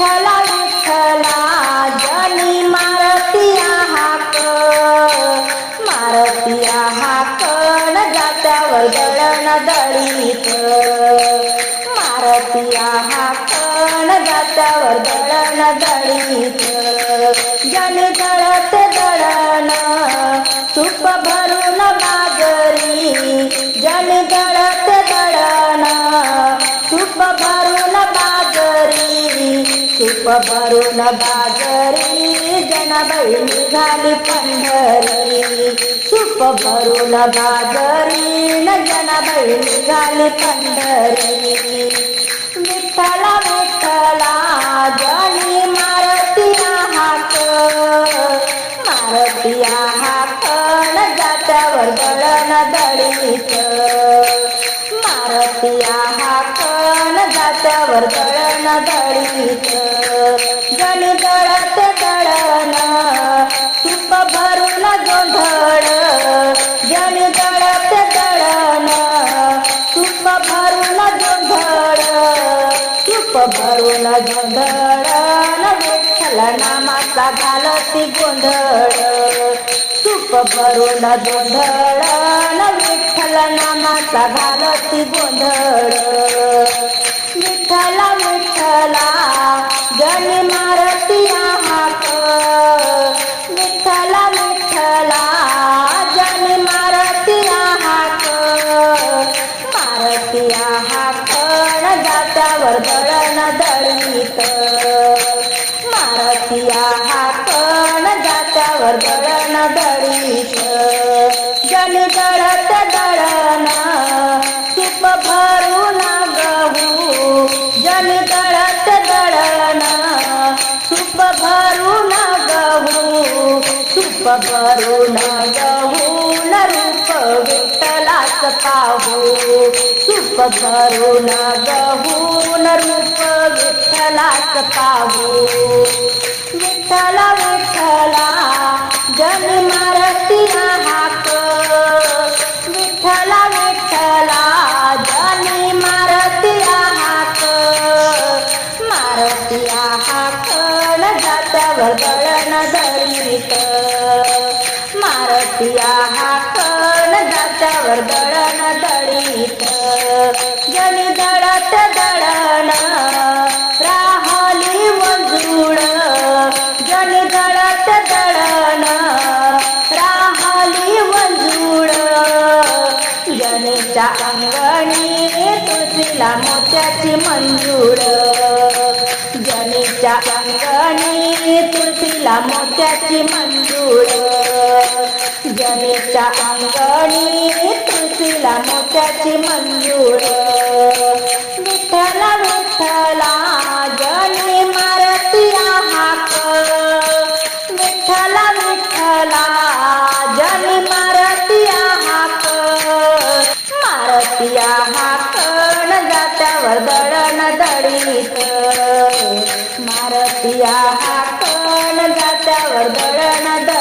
विठ्ठला विठ्ठला जनी मारतिया हाक मारतिया हाकण जात्यावर दळण दळीत. मारतिया हाकण जात्यावर दळण दळीत. जनी दळत दळण तुप भरून बाजरी जनी दळ तुप भरून बाजरी जनाबाई निघाली पंढरी. तुप भरून बाजरी न जनाबाई निघाली पंढरी. विठ्ठला विठ्ठला जनी मारतिया हाक मारतिया न जात्यावर दळण दळीत. मारतिया हाकण जात्यावर दळण दळीत जणी दळत दळण तुप भरून गोंधळ. जणी तळत दळण तुप भरून गोंधळ. तुप भरून गोंधळ. विठ्ठल नामाचा घालती गोंधळ. तुप भरून गोंधळ. विठ्ठल नामाचा घालती गोंधळ. विठ्ठला विठ्ठला जनी मारती आहात विठ्ठला विठ्ठला जनी मारती आहात मारती आहात जात्यावर दळण दळीत. मारती आहात जात्यावर दळण दळीत. तुप भरून गहू न रूप विठ्ठलाच पाहू. तुप भरून गहू न रूप विठ्ठलाच पाहू. विठ्ठला विठ्ठला जनी मारतिया हाक विठ्ठला विठ्ठला जनी मारतिया हाक मारतिया हाकण जात्यावर दळण दळीत मारतिया हाकण जात्यावर दळण दळीत. जणी दळत दळण राहली वजूड जणी दळत दळण राहली वजूड जनीच्या अंगणी तुळशीला मोत्याची मंजूळ. जनीच्या अंगणी तुळशीला मोत्याची मंजूळ. जनीच्या अंगणी तुळशीला मोत्याची मंजूर. विठ्ठला विठ्ठला जनी मारतिया हाक विठ्ठला विठ्ठला जनी मारतिया हाक मारतिया हाकण जात्यावर दळण दळीत. मारतिया हाकण जात्यावर दळण दळीत.